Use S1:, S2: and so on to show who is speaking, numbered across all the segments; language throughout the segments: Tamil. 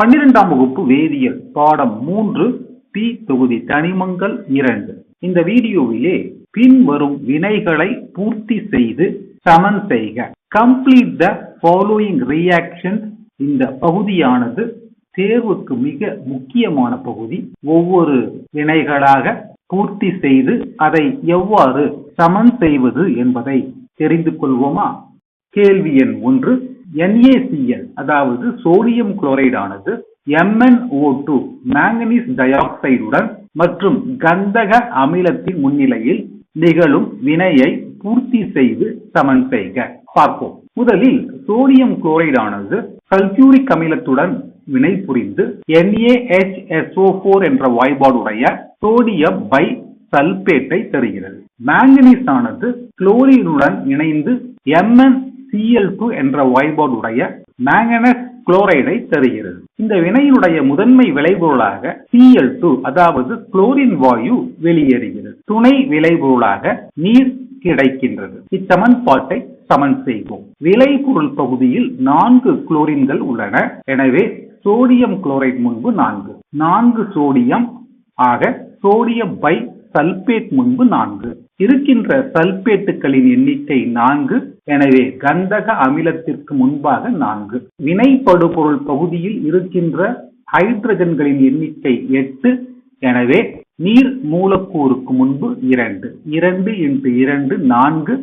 S1: பன்னிரெண்டாம் வகுப்பு வேதியியல் பாடம் மூன்று பி தொகுதி தனிமங்கள் இரண்டு. இந்த வீடியோவிலே பின்வரும் வினைகளை பூர்த்தி செய்து சமன் செய்க. கம்ப்ளீட் த ஃபாலோயிங் ரியாக்ஷன் இந்த பகுதியானது தேர்வுக்கு மிக முக்கியமான பகுதி. ஒவ்வொரு வினைகளாக பூர்த்தி செய்து அதை எவ்வாறு சமன் செய்வது என்பதை தெரிந்து கொள்வோமா? கேள்வி எண் ஒன்று. NaCl அதாவது சோடியம் குளோரைடானது ஆனது MnO2 மேங்கனீஸ் டைஆக்சைடுடன் மற்றும் கந்தக அமிலத்தின் முன்னிலையில் நிகழும் வினையை பூர்த்தி செய்து சமன் செய்க. பார்ப்போம். முதலில் சோடியம் குளோரைடானது சல்பியூரிக் அமிலத்துடன் வினை புரிந்து NaHSO4 என்ற வாய்பாடுடைய சோடியம் பை சல்பேட்டை தருகிறது. மேங்கனீஸ் ஆனது குளோரினுடன் இணைந்து MnCl2 என்ற வாய்பாடுடைய மேங்கனஸ் குளோரைடை தருகிறது. இந்த வினையினுடைய முதன்மை விளைபொருளாக Cl2 அதாவது குளோரின் வாயு வெளியேறுகிறது. துணை விளைபொருளாக நீர் கிடைக்கின்றது. இச்சமன்பாட்டை சமன் செய்வோம். விளைபொருள் பகுதியில் நான்கு குளோரின்கள் உள்ளன. எனவே சோடியம் குளோரைட் முன்பு நான்கு. நான்கு சோடியம் ஆக சோடியம் பை சல்பேட் முன்பு நான்கு. இருக்கின்ற சல்பேட்டுகளின் எண்ணிக்கை நான்கு எனவே கந்தக அமிலத்திற்கு முன்பாக நான்கு. வினைப்படுபொருள் பகுதியில் இருக்கின்ற ஹைட்ரஜன்களின் எண்ணிக்கை எட்டு எனவே நீர் மூலக்கூறுக்கு முன்பு இரண்டு. இரண்டு இன்று இரண்டு நான்கு.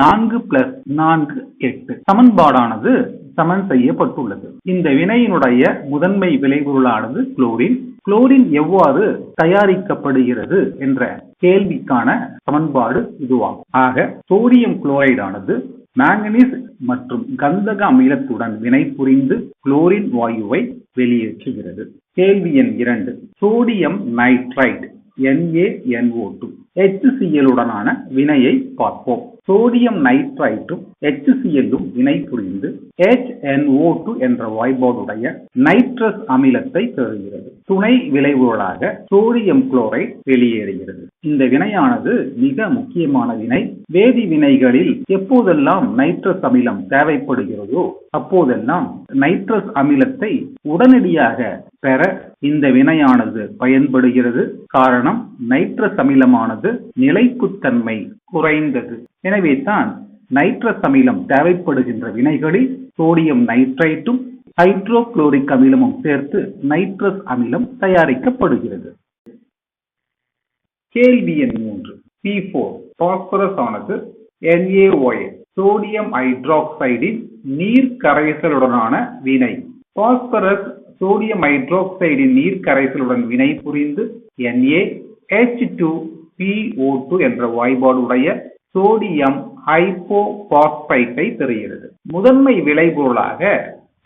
S1: நான்கு பிளஸ் நான்கு எட்டு. சமன்பாடானது சமன் செய்யப்பட்டுள்ளது. இந்த வினையினுடைய முதன்மை விளைபொருளானது குளோரின். குளோரின் எவ்வாறு தயாரிக்கப்படுகிறது என்ற கேள்விக்கான சமன்பாடு இதுவாகும். ஆக சோடியம் குளோரைடானது மேங்கனீஸ் மற்றும் கந்தக அமிலத்துடன் வினைபுரிந்து குளோரின் வாயுவை வெளியேற்றுகிறது. கேள்வி எண் இரண்டு. சோடியம் நைட்ரைடு NaNO2 HCl வினையை பார்ப்போம். சோடியம் நைட்ரைட்டும் HCl-ம் வினை புரிந்து HNO2 என்ற வாய்பாடுடைய நைட்ரஸ் அமிலத்தை பெறுகிறது. துணை விளைவுகளாக சோடியம் குளோரைட் வெளியேறுகிறது. இந்த வினையானது மிக முக்கியமான வினை. வேதி வினைகளில் எப்போதெல்லாம் நைட்ரஸ் அமிலம் தேவைப்படுகிறதோ அப்போதெல்லாம் நைட்ரஸ் அமிலத்தை உடனடியாக பெற இந்த வினையானது பயன்படுகிறது. காரணம் நைட்ரஸ் அமிலமானது நிலைப்புத்தன்மை குறைந்தது. எனவே தான் நைட்ரஸ் அமிலம் தேவைப்படுகின்ற வினைகளில் சோடியம் நைட்ரைட்டும் ஹைட்ரோகுளோரிக் அமிலமும் சேர்த்து நைட்ரஸ் அமிலம் தயாரிக்கப்படுகிறது. கேள்வி எண் மூன்று. பி போர் பாஸ்பரஸ் ஆனது NaOH சோடியம் ஹைட்ராக்சைடின் நீர் கரைசலுடனான வினை. பாஸ்பரஸ் சோடியம் ஹைட்ராக்சைடின் நீர் கரைசலுடன் வினை புரிந்து NaH2PO2 என்ற வாய்பாடுடைய சோடியம் ஹைப்போபாஸ்பைட்டை பெறுகிறது. முதன்மை விளைபொருளாக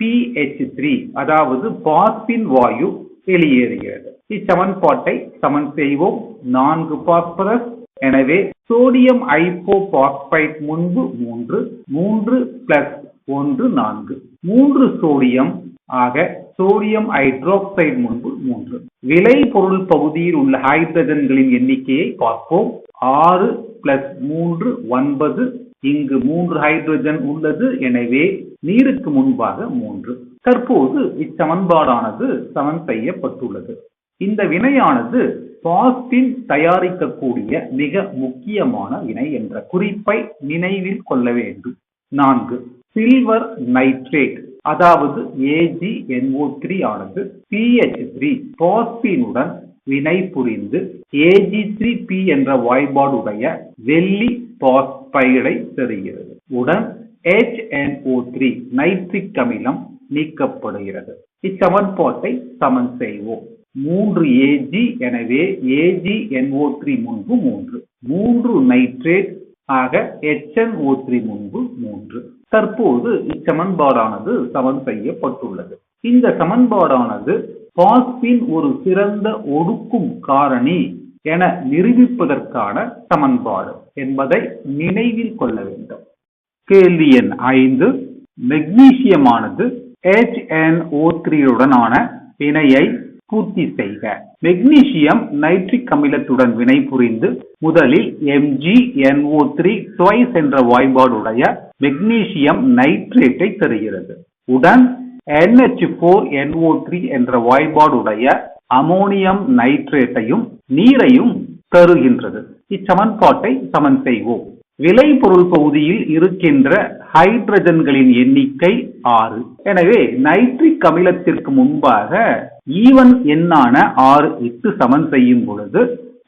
S1: பிஹெச் த்ரீ அதாவது பாஸ்பின் வாயு வெளியேறுகிறது. இச்சமன்பாட்டை சமன் செய்வோம். நான்கு பாஸ்பரஸ் எனவே சோடியம் ஐப்போபாஸ்பைட் முன்பு மூன்று மூன்று பிளஸ் ஒன்று நான்கு. மூன்று சோடியம் ஆக சோடியம் ஹைட்ரோக்சைடு முன்பு மூன்று. விளைபொருள் பகுதியில் உள்ள ஹைட்ரஜன்களின் எண்ணிக்கையை பார்ப்போம். ஆறு பிளஸ் மூன்று ஒன்பது. இங்கு மூன்று ஹைட்ரஜன் உள்ளது. எனவே நீருக்கு முன்பாக மூன்று. தற்போது இச்சமன்பாடானது சமன் செய்யப்பட்டுள்ளது. இந்த வினையானது பாஸ்பின் தயாரிக்கக்கூடிய மிக முக்கியமான வினை என்ற குறிப்பை நினைவில் கொள்ள வேண்டும். நான்கு. Silver nitrate. அதாவது AgNO3 ஆனது பிஹெச் த்ரீ பாஸ்பீனுடன் வினை புரிந்து Ag3P என்ற வாய்பாடுடைய வெள்ளி பாஸ்பைடை தருகிறது உடன் HNO3 நைட்ரிக் அமிலம் நீக்கப்படுகிறது. இச்சமன்பாட்டை சமன் செய்வோம். மூன்று ஏஜி எனவே ஏஜி என்ஓ த்ரீ முன்பு மூன்று. மூன்று நைட்ரேட் ஆக HNO3 முன்பு மூன்று. தற்போது இச்சமன்பாடானது சமன் செய்யப்பட்டுள்ளது. இந்த சமன்பாடானது பாஸ்பின் ஒரு சிறந்த ஒடுக்கும் காரணி என நிரூபிப்பதற்கான சமன்பாடு என்பதை நினைவில் கொள்ள வேண்டும். கேள்வி எண் ஐந்து மெக்னீசியமானது HNO3 உடனான வினையை பூர்த்தி செய்க. மெக்னீசியம் நைட்ரிக் அமிலத்துடன் வினை புரிந்து முதலில் MgNO3 twice என்ற வாய்பாடுடைய மெக்னீசியம் நைட்ரேட்டை தருகிறது. உடன் NH4NO3 என்ற வாய்பாடுடைய அமோனியம் நைட்ரேட்டையும் நீரையும் தருகின்றது. இச்சமன்பாட்டை சமன் செய்வோம். விளைபொருள் பகுதியில் இருக்கின்ற ஹைட்ரஜன்களின் எண்ணிக்கை ஆறு. எனவே நைட்ரிக் அமிலத்திற்கு முன்பாக e ஈவன் எண்ணான ஆறு இட்டு சமன் செய்யும் பொழுது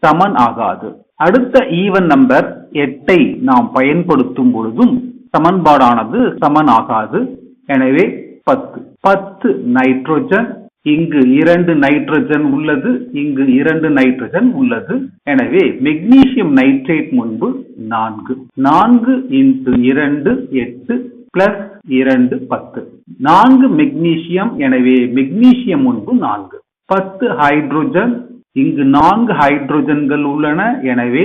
S1: சமன் ஆகாது. அடுத்த e ஈவன் நம்பர் எட்டை நாம் பயன்படுத்தும் பொழுதும் சமன்பாடானது சமன் ஆகாது. எனவே பத்து. பத்து நைட்ரோஜன் இங்கு இரண்டு நைட்ரஜன் உள்ளது இங்கு இரண்டு நைட்ரஜன் உள்ளது. எனவே மெக்னீசியம் நைட்ரேட் முன்பு நான்கு. நான்கு இன்டு இரண்டு எட்டு பிளஸ் இரண்டு பத்து. நான்கு மெக்னீசியம் எனவே மெக்னீசியம் முன்பு நான்கு. பத்து ஹைட்ரோஜன் இங்கு நான்கு ஹைட்ரோஜன்கள் உள்ளன எனவே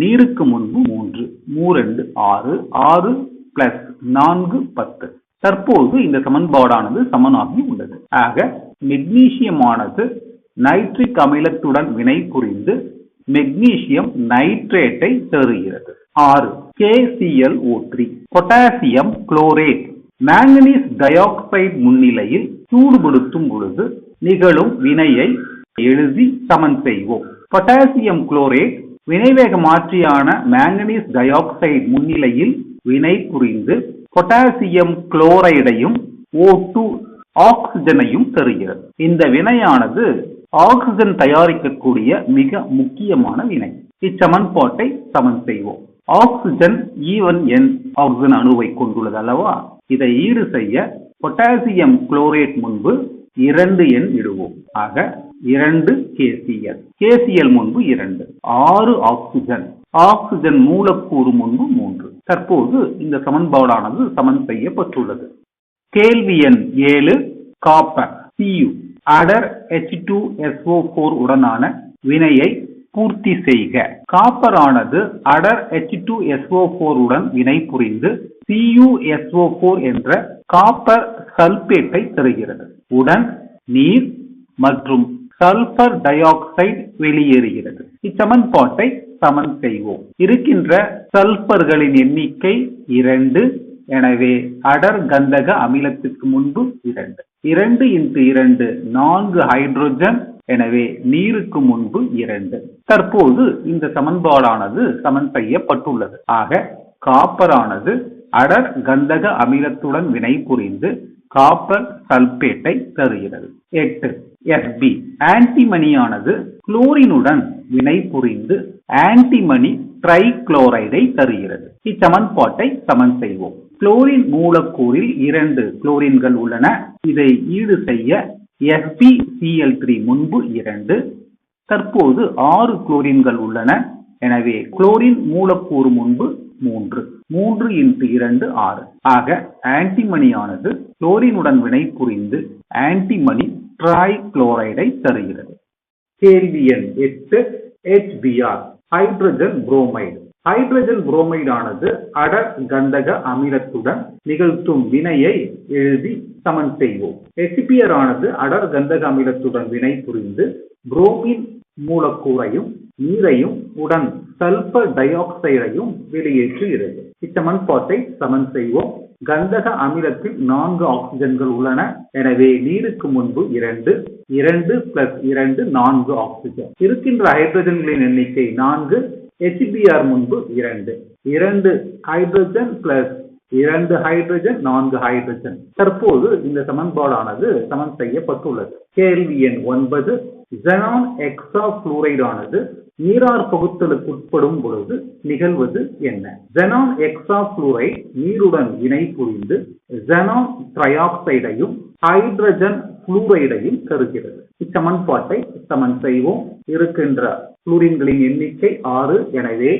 S1: நீருக்கு முன்பு மூன்று. மூரெண்டு ஆறு. ஆறு பிளஸ் நான்கு பத்து. தற்போது இந்த சமன்பாடானது சமனாகி உள்ளது. ஆக மெக்னீசியமானது நைட்ரிக் அமிலத்துடன் வினை புரிந்து மெக்னீசியம் நைட்ரேட்டை தருகிறது ஆறு KClO3 potassium chlorate manganese dioxide முன்னிலையில் சூடுபடுத்தும் பொழுது நிகழும் வினையை எழுதி சமன் செய்வோம். பொட்டாசியம் குளோரேட் வினைவேக மாற்றியான மேங்கனீஸ் டயோக்சைடு முன்னிலையில் வினை புரிந்து பொட்டாசியம் குளோரைடையும் ஓட்டு ஆக்சிஜனையும் தருகிறது. இந்த வினையானது ஆக்சிஜன் தயாரிக்கக்கூடிய மிக முக்கியமான வினை. இச்சமன்பாட்டை சமன் செய்வோம். ஆக்சிஜன் ஈவன் என் ஆக்சிஜன் அணுவை கொண்டுள்ளது அல்லவா? இதை ஈடு செய்ய பொட்டாசியம் குளோரேட் முன்பு இரண்டு எண் இடுவோம். ஆக இரண்டு கேசிஎல் கேசிஎல் முன்பு இரண்டு. ஆறு ஆக்சிஜன். ஆக்சிஜன் மூலக்கூறு முன்பு மூன்று. தற்போது இந்த சமன்பாடானது சமன் செய்யப்பட்டுள்ளது. கேள்வி எண் ஏழு காப்பர் சியு அடர் H2SO4 உடனான வினையை பூர்த்தி செய்க. காப்பர் ஆனது அடர் H2SO4 உடன் வினை புரிந்து CuSO4 என்ற காப்பர் சல்பேட்டை தருகிறது. உடன் நீர் மற்றும் சல்பர் டை ஆக்சைடு வெளியேறுகிறது. இச்சமன்பாட்டை சமன் செய்வோம். இருக்கின்ற சல்பர்களின் எண்ணிக்கை இரண்டு. எனவே அடர் கந்தக அமிலத்திற்கு முன்பு இரண்டு. இரண்டு இன்ட்டு இரண்டு நான்கு ஹைட்ரோஜன். எனவே நீருக்கு முன்பு இரண்டு. தற்போது இந்த சமன்பாடானது சமன் செய்யப்பட்டுள்ளது. ஆக காப்பரானது அடர் கந்தக அமிலத்துடன் வினை புரிந்து காப்பர் சல்பேட்டை தருகிறது. எட்டு. Fb ஆன்டிமணியானது குளோரினுடன் வினை புரிந்து ஆன்டிமணி ட்ரைக்ளோரைடை தருகிறது. இச்சமன்பாட்டை சமன் செய்வோம். குளோரின் மூலக்கூறில் இரண்டு குளோரின்கள் உள்ளன. இதை ஈடு செய்ய FbCl3 முன்பு இரண்டு தற்போது ஆறு குளோரின்கள் உள்ளன. எனவே குளோரின் மூலக்கூறு முன்பு மூன்று. மூன்று இன்ட்டு இரண்டு ஆறு. ஆக ஆன்டிமணியானது குளோரினுடன் வினை புரிந்து ஆன்டிமணி ட்ரைக்ளோரைடை தருகிறது. கேள்வி எண் எட்டு H B R hydrogen bromide. Hydrogen புரோமைடானது அட அடர் கந்தக அமிலத்துடன் நிகழ்த்தும் வினையை எழுதி சமன் செய்வோம். எசிபியர் ஆனது அடர் கந்தக அமிலத்துடன் வினை புரிந்து புரோமின் மூலக்கூறையும் நீரையும் உடன் சல்பர் டை ஆக்சைடையும் வெளியேற்றுகிறது. இச்சமன்பாட்டை சமன் செய்வோம். கந்தக அமிலத்தில் நான்கு ஆக்சிஜன்கள் உள்ளன. எனவே நீருக்கு முன்பு இரண்டு இரண்டு பிளஸ் இரண்டு நான்கு ஆக்சிஜன். இருக்கின்ற ஹைட்ரஜன்களின் எண்ணிக்கை நான்கு ஹெச்பிஆர் முன்பு இரண்டு. இரண்டு ஹைட்ரஜன் பிளஸ் இரண்டு ஹைட்ரஜன் நான்கு ஹைட்ரஜன். தற்போது இந்த சமன்பாடானது சமன் செய்யப்பட்டுள்ளது. கேள்வி எண் ஒன்பது ஜெனான் எக்ஸா புளூரைடானது நீரார் பகுத்தலுக்கு உட்படும் பொழுது நிகழ்வது என்ன? ஜெனான் எக்ஸா நீருடன் இணை புரிந்து ஜெனான் ட்ரையாக்சைடையும் ஹைட்ரஜன் புளூரைடையும் தருகிறது. இச்சமன்பாட்டை சமன் செய்வோம். இருக்கின்ற புளூரின்களின் எண்ணிக்கை ஆறு எனவே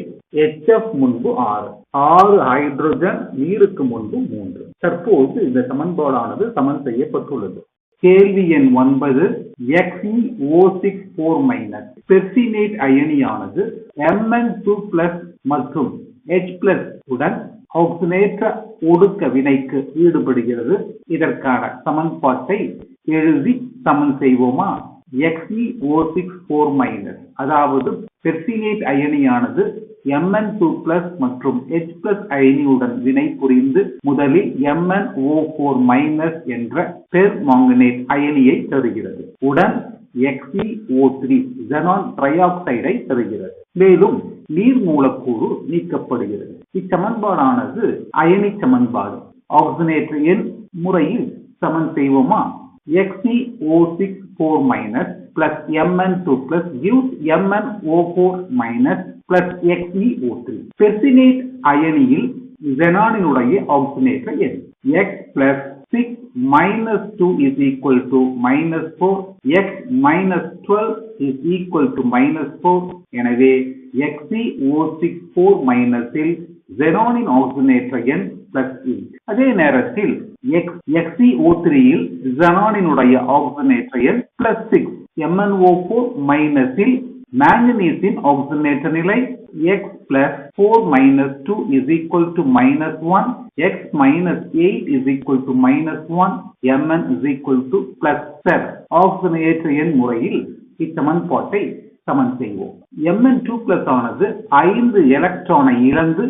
S1: எச்எஃப் முன்பு ஆறு ஆறு ஹைட்ரஜன் நீருக்கு முன்பு மூன்று. தற்போது இந்த சமன்பாடானது சமன் செய்யப்பட்டுள்ளது. கேள்வி எண் ஒன்பது XeO64 மைனஸ் பெர்சினேட் அயனியானது எம்என் டூ பிளஸ் மற்றும் ஹெச் பிளஸ் உடன் ஆக்சினேற்ற ஒடுக்க வினைக்கு ஈடுபடுகிறது. இதற்கான சமன்பாட்டை எழுதி சமன் செய்வோமா? XeO64 மைனஸ் அதாவது பெர்சினேட் அயனியானது எம்என் டூ பிளஸ் மற்றும் எச் பிளஸ் அயனியுடன் வினை புரிந்து முதலில் MnO4 மைனஸ் என்ற பெர்மாங்கனேட் அயனியை தருகிறது. உடன் எக்ஸிஓ த்ரீ ஜெனான் ட்ரைஆக்சைடை தருகிறது. மேலும் நீர் மூலக்கூறு நீக்கப்படுகிறது. இச்சமன்பாடானது அயனி சமன்பாடு. ஆக்சிஜனேற்ற எண் முறையில் சமன் செய்வோமா? X E O six four minus plus Mn2 plus gives MnO4 minus plus XeO3. பெர்சினேட் அயனியில் xenoniனுடைய ஆக்சிஜனேற்ற எண் X plus 6 minus 2 is equal to minus 4 X minus 12 is equal to minus 4 எனவே XeO6 4 minus இல் xenoniன் ஆக்சிஜனேற்ற எண் plus 8 அதே நேரத்தில் X XeO3 இல் xenoniனுடைய ஆக்சிஜனேற்ற எண் plus 6 M N O four மைனஸில் மேங்கனீஸின் ஆக்சிஜனேற்ற நிலை X plus four minus two is equal to minus one X minus eight is equal to minus one M N is equal to plus seven ஆக்சிஜனேற்ற எண் முறையில் இச்சமன்பாட்டை சமன் செய்வோம் எம்என் டூ பிளஸ் ஆனது ஐந்து எலக்ட்ரானை இழந்து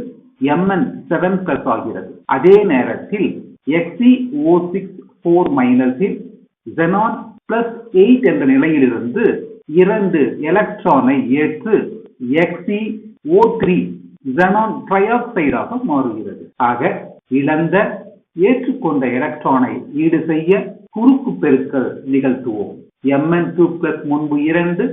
S1: எம்என் செவன் பிளஸ் ஆகிறது அதே நேரத்தில் எக்ஸி ஓ சிக்ஸ் ஃபோர் மைனஸில் ஜெனான் பிளஸ் எயிட் என்ற நிலையிலிருந்து இரண்டு எலக்ட்ரானை ஏற்று எக்ஸி ஓ த்ரீ ஜெனான் ட்ரைஆக்சைடாக மாறுகிறது. ஆக இழந்த ஏற்றுக்கொண்ட எலக்ட்ரானை ஈடு செய்ய குறுக்கு பெருக்கல் நிகழ்த்துவோம். எம்என் டூ பிளஸ் முன்பு இரண்டு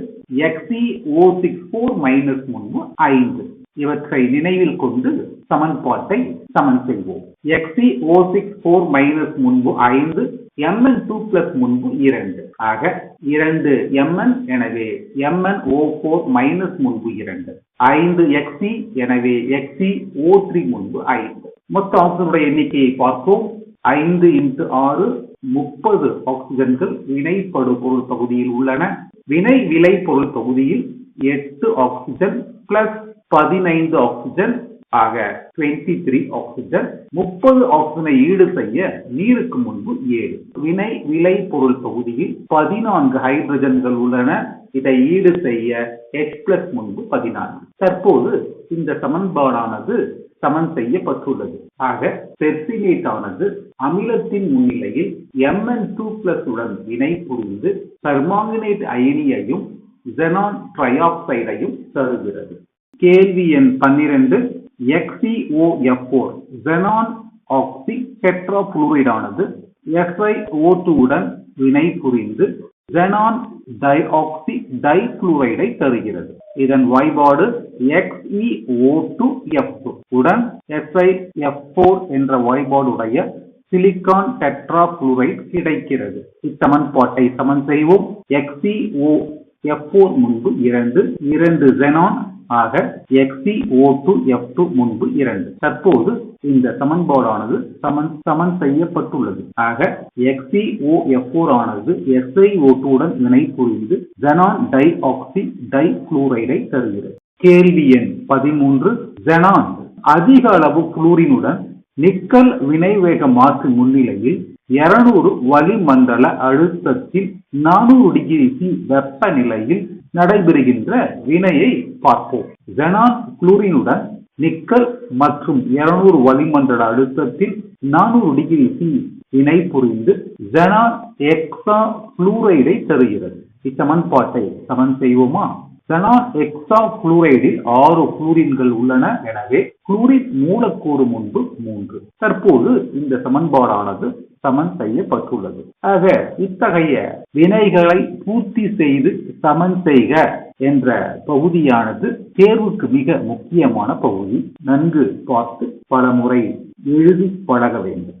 S1: X E O six four minus முன்பு ஐந்து. இவற்றை நினைவில் கொண்டு சமன்பாட்டை சமன் செய்வோம். X E O six four minus முன்பு ஐந்து எம்என் டூ பிளஸ் முன்பு இரண்டு. ஆக இரண்டு எம்என் எனவே எம்என் ஓ போர் மைனஸ் முன்பு இரண்டு. ஐந்து எக்ஸி எனவே எக்ஸி ஓ த்ரீ முன்பு ஐந்து. மொத்த ஆக்சிஜனுடைய எண்ணிக்கையை பார்த்தோம். ஐந்து இன்ட்டு ஆறு முப்பது ஆக்சிஜன்கள் வினைப்படு பொருள் பகுதியில் உள்ளன. வினை விலை பொருள் பகுதியில் எட்டு ஆக்சிஜன் பிளஸ் பதினைந்து ஆக்சிஜன் ஆக 23 ஆக்சிஜன் முப்பது ஆக்சிஜனை ஈடு செய்ய நீருக்கு முன்பு ஏழு. வினை விளை பொருள் பகுதியில் பதினான்கு ஹைட்ரஜன்கள் உள்ளன. இதை ஈடு செய்ய எக்ஸ் பிளஸ் முன்பு பதினான்கு. தற்போது இந்த சமன்பாடானது சமன் செய்யப்பட்டுள்ளது. ஆக பெர்சிலேட் ஆனது அமிலத்தின் முன்னிலையில் எம்என் டூ பிளஸ் உடன் வினை புரிந்து பெர்மாங்கனேட் அயனியையும் ஜெனான் ட்ரையாக்சைடையும் தருகிறது. கேள்வி எண் பன்னிரண்டு எக்ஸிஓஎஃபோர் ஜெனான் ஆக்சி டெட்ராஃபுளூரைடு எஸ்ஐ SiO2 உடன் வினை புரிந்து டை ஆக்சி டைஃபுளூரைடை தருகிறது. இதன் வாய்பாடு XeO2F2 உடன் SiF4 என்ற வாய்பாடுடைய சிலிக்கான் டெட்ராஃபுளூரைடு கிடைக்கிறது. இச்சமன்பாட்டை சமன் செய்வோம். XeOF4 முன்பு இரண்டு இரண்டு ஜெனான் ஆக XeO2F2 முன்பு இரண்டு. தற்போது இந்த சமன்பாடானது சமன் சமன் செய்யப்பட்டுள்ளது. ஆக XeOF4 ஆனது SiO2 உடன் வினை புரிந்து ஆக்சி டை குளோரைடை தருகிறது. கேள்வி எண் பதிமூன்று ஜெனான் அதிக அளவு குளூரினுடன் நிக்கல் வினைவேக மாற்று முன்னிலையில் 200 வளிமண்டல அழுத்தத்தில் 400 டிகிரி சி வெப்பநிலையில் நடைபெறுகின்ற வினையை பார்ப்போம். ஜெனான் குளூரினுடன் நிக்கல் மற்றும் 200 வளிமண்டல அழுத்தத்தில் 400 டிகிரி சி வினை புரிந்து ஜெனான் எக்ஸா புளூரைடை தருகிறது. இச்சமன்பாட்டை சமன் செய்வோமா? Xenon எக்ஸா குளோரைடில் ஆறு குளூரின்கள் உள்ளன. எனவே குளூரின் மூலக்கூறு முன்பு மூன்று. தற்போது இந்த சமன்பாடானது சமன் செய்யப்பட்டுள்ளது. ஆக இத்தகைய வினைகளை பூர்த்தி செய்து சமன் செய்க என்ற பகுதியானது தேர்வுக்கு மிக முக்கியமான பகுதி. நன்கு பார்த்து பல முறை எழுதி பழக வேண்டும்.